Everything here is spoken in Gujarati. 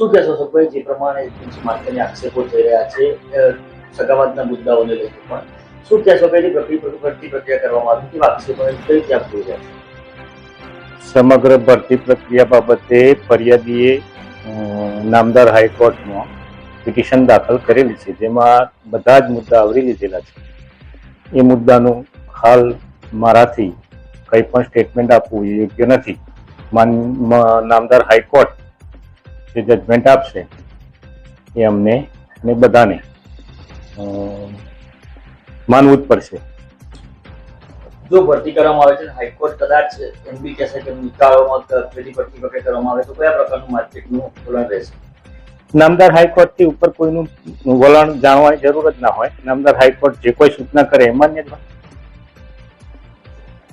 શું કહેશો સુખભાઈ જે પ્રમાણે માટેની આક્ષેપો થઈ રહ્યા છે અ, મુદ્દાઓને લઈને પણ શું કહેશો કે જે ભરતી પ્રક્રિયા કરવામાં આવી કેવા આક્ષેપોને કઈ રીતે રહ્યા છે? સમગ્ર ભરતી પ્રક્રિયા બાબતે ફરિયાદીએ નામદાર હાઈકોર્ટમાં પિટિશન દાખલ કરેલી છે જેમાં બધા જ મુદ્દા આવરી લીધેલા છે. એ મુદ્દાનું હાલ મારાથી કંઈ પણ સ્ટેટમેન્ટ આપવું યોગ્ય નથી. નામદાર હાઈકોર્ટ જે જજમેન્ટ આપશે એ અમને અને બધાને માનવું જ પડશે. જો ભરતી કરવામાં આવે છે હાઈકોર્ટ કદાચ એમ બી કહેશે કે નિકાળોમાં પેલી ભરતી વખતે કરવામાં આવે તો કયા પ્રકારનું માર્કેટનું વલણ રહેશે? નામદાર હાઈકોર્ટથી ઉપર કોઈનું વલણ જાણવાની જરૂર જ ના હોય. નામદાર હાઈકોર્ટ જે કોઈ સૂચના કરે એ માન્ય જ હોય.